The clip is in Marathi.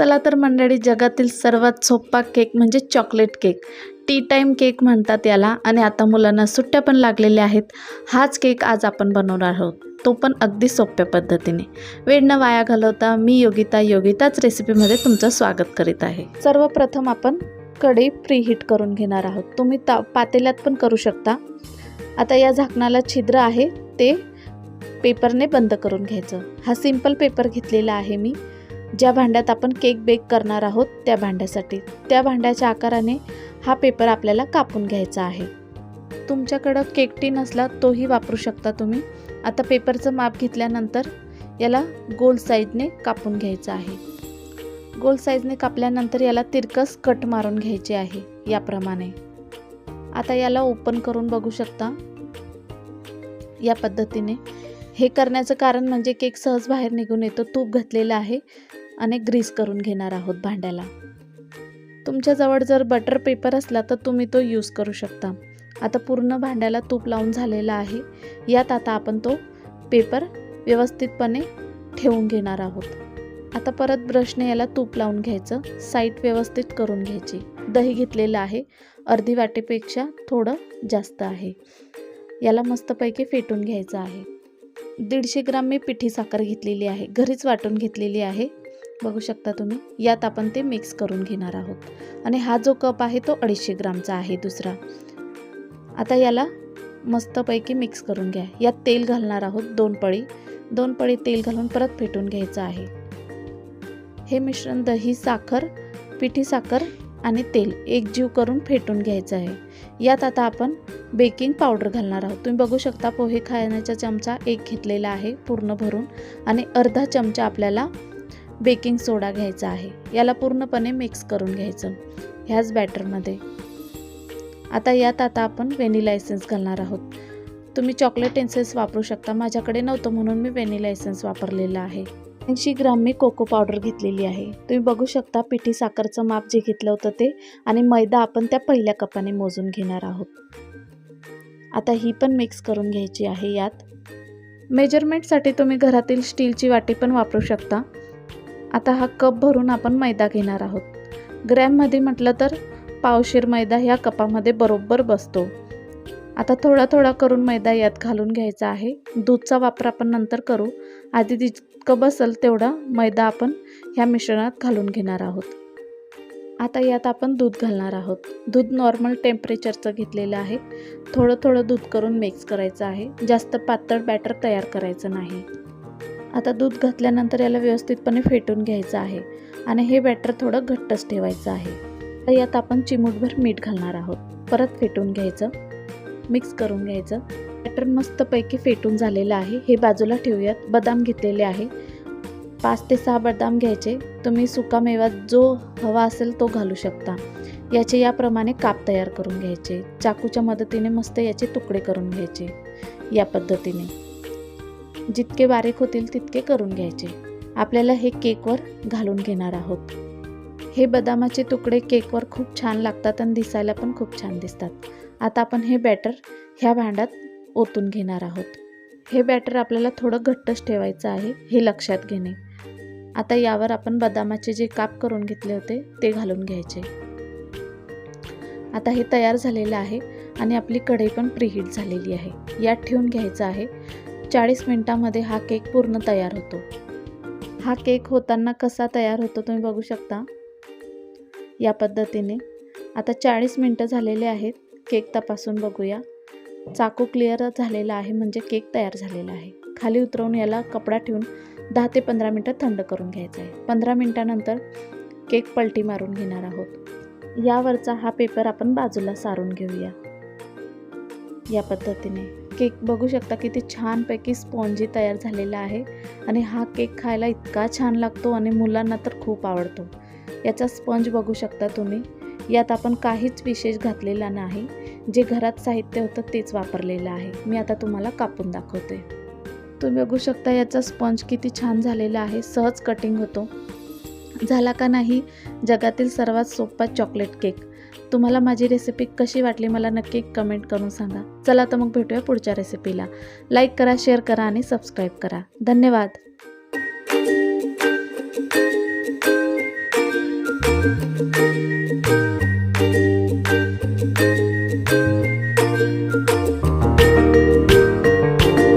चला तर मंडळी जगातील सर्वात सोपा केक म्हणजे chocolate cake. Tea time cake म्हणतात याला आणि आता मुलांना सुट्ट्या पण लागलेल्या आहेत. हाच केक आज आपण बनवणार आहोत. तो पण अगदी सोप्या पद्धतीने. वेळ न वाया घालवता मी योगिता योगिताच रेसिपीमध्ये तुमचं स्वागत करीत आहे. सर्वप्रथम आपण कढई प्रीहीट करून घेणार आहोत. तुम्ही ता पातेल्यात पण करू शकता. आता या झाकणाला छिद्र आहे ते पेपरने बंद करून घ्यायचं. हा सिंपल पेपर घेतलेला आहे मी. ज्या भांड्यात आपण केक बेक करणार आहोत त्या भांड्यासाठी. त्या भांड्याच्या आकाराने हा पेपर आपल्याला कापून घ्यायचा आहे. तुमच्याकडं केक टीन असला तोही वापरू शकता तुम्ही. आता पेपरचं माप घेतल्यानंतर याला गोल साईजने कापून घ्यायचं आहे. गोल साईजने कापल्यानंतर याला तिरकस कट मारून घ्यायचे आहे याप्रमाणे. आता याला ओपन करून बघू शकता. या पद्धतीने हे करण्याचं कारण म्हणजे केक सहज बाहेर निघून येतो तूप घातलेलं आहे आणि ग्रीस करून घेणार आहोत भांड्याला. तुमच्याजवळ जर बटर पेपर असला तर तुम्ही तो यूज करू शकता. आता पूर्ण भांड्याला तूप लावून झालेला आहे. यात आता आपण तो पेपर व्यवस्थितपणे ठेवून घेणार आहोत. आता परत ब्रशने याला तूप लावून घ्यायचं. साईट व्यवस्थित करून घ्यायची. दही घेतलेलं आहे. अर्धी वाटेपेक्षा थोडं जास्त आहे. याला मस्तपैकी फेटून घ्यायचं आहे. दीडशे ग्राम मी पिठी साखर घेतलेली आहे. घरीच वाटून घेतलेली आहे. बघू शकता तुम्ही यात आपण ते मिक्स करून घेणार आहोत. आणि हा जो कप आहे तो अडीचशे ग्रामचा आहे दुसरा. आता याला मस्तपैकी मिक्स करून घ्या. यात तेल घालणार आहोत दोन पळी. दोन पळी तेल घालून परत फेटून घ्यायचं आहे. हे मिश्रण दही साखर पिठी साखर आणि तेल एकजीव करून फेटून घ्यायचं आहे. यात आता आपण बेकिंग पावडर घालणार आहोत. तुम्ही बघू शकता पोहे खाण्याचा चमचा एक घेतलेला आहे पूर्ण भरून. आणि अर्धा चमचा आपल्याला बेकिंग सोडा घ्यायचा आहे. याला पूर्णपणे मिक्स करून घ्यायचं ह्याच बॅटरमध्ये. आता यात आता आपण व्हॅनिला एसेन्स घालणार आहोत. तुम्ही चॉकलेट एसेन्स वापरू शकता. माझ्याकडे नव्हतं म्हणून मी व्हॅनिला एसेन्स वापरलेलं आहे. ऐंशी ग्राम मी कोको पावडर घेतलेली आहे. तुम्ही बघू शकता पिठी साखरचं माप जे घेतलं होतं ते आणि मैदा आपण त्या पहिल्या कपाने मोजून घेणार आहोत. आता ही पण मिक्स करून घ्यायची आहे यात. मेजरमेंटसाठी तुम्ही घरातील स्टीलची वाटी पण वापरू शकता. आता हा कप भरून आपण मैदा घेणार आहोत. ग्रॅममध्ये म्हटलं तर पावशेर मैदा ह्या कपामध्ये बरोबर बसतो. आता थोडा थोडा करून मैदा यात घालून घ्यायचा आहे. दूधचा वापर आपण नंतर करू. आधी जितकं बसल तेवढा मैदा आपण ह्या मिश्रणात घालून घेणार आहोत. आता यात आपण दूध घालणार आहोत. दूध नॉर्मल टेम्परेचरचं घेतलेलं आहे. थोडं थोडं दूध करून मिक्स करायचं आहे. जास्त पातळ बॅटर तयार करायचं नाही. आता दूध घातल्यानंतर याला व्यवस्थितपणे फेटून घ्यायचं आहे आणि हे बॅटर थोडं घट्टच ठेवायचं आहे. तर यात आपण चिमूटभर मीठ घालणार आहोत. परत फेटून घ्यायचं. मिक्स करून घ्यायचं. बॅटर मस्तपैकी फेटून झालेलं आहे. हे बाजूला ठेवूयात. बदाम घेतलेले आहे. पाच ते सहा बदाम घ्यायचे. तुम्ही सुकामेवा जो हवा असेल तो घालू शकता. याचे याप्रमाणे काप तयार करून घ्यायचे. चाकूच्या मदतीने मस्त याचे तुकडे करून घ्यायचे. या पद्धतीने. जितके बारीक होतील तितके करून घ्यायचे. आपल्याला हे केकवर घालून घेणार आहोत. हे बदामाचे तुकडे केकवर खूप छान लागतात आणि दिसायला पण खूप छान दिसतात. आता आपण हे बॅटर ह्या भांड्यात ओतून घेणार आहोत. हे बॅटर आपल्याला थोडं घट्टच ठेवायचं आहे हे लक्षात घेणे. आता यावर आपण बदामाचे जे काप करून घेतले होते ते घालून घ्यायचे. आता हे तयार झालेलं आहे आणि आपली कढई पण प्रीहीट झालेली आहे. यात ठेवून घ्यायचं आहे. चाळीस मिनटामध्ये हा केक पूर्ण तयार होतो. हा केक होताना कसा तयार होतो तुम्ही बघू शकता. या पद्धतीने. आता चाळीस मिनटं झालेले आहेत. केक तपासून बघूया. चाकू क्लिअर झालेला आहे म्हणजे केक तयार झालेला आहे. खाली उतरवून याला कपडा ठेवून दहा ते पंधरा मिनटं थंड करून घ्यायचा आहे. पंधरा मिनटानंतर केक पलटी मारून घेणार आहोत. यावरचा हा पेपर आपण बाजूला सारून घेऊया. या पद्धतीने. केक बघू शकता किती छानपैकी स्पॉन्जी तयार झालेला आहे आणि हा केक खायला इतका छान लागतो आणि मुलांना तर खूप आवडतो. याचा स्पंज बघू शकता तुम्ही. यात आपण काहीच विशेष घातलेला नाही. जे घरात साहित्य होतं तेच वापरलेलं आहे. मी आता तुम्हाला कापून दाखवते. तुम्ही बघू शकता याचा स्पंज किती छान झालेला आहे. सहज कटिंग होतो. झाला का नाही? जगातील सर्वात सोपा चॉकलेट केक तुम्हाला माझी रेसिपी कशी वाटली मला नक्की कमेंट करून सांगा. चला तर मग भेटूया पुढच्या रेसिपीला लाईक करा शेअर करा आणि सबस्क्राईब करा. धन्यवाद.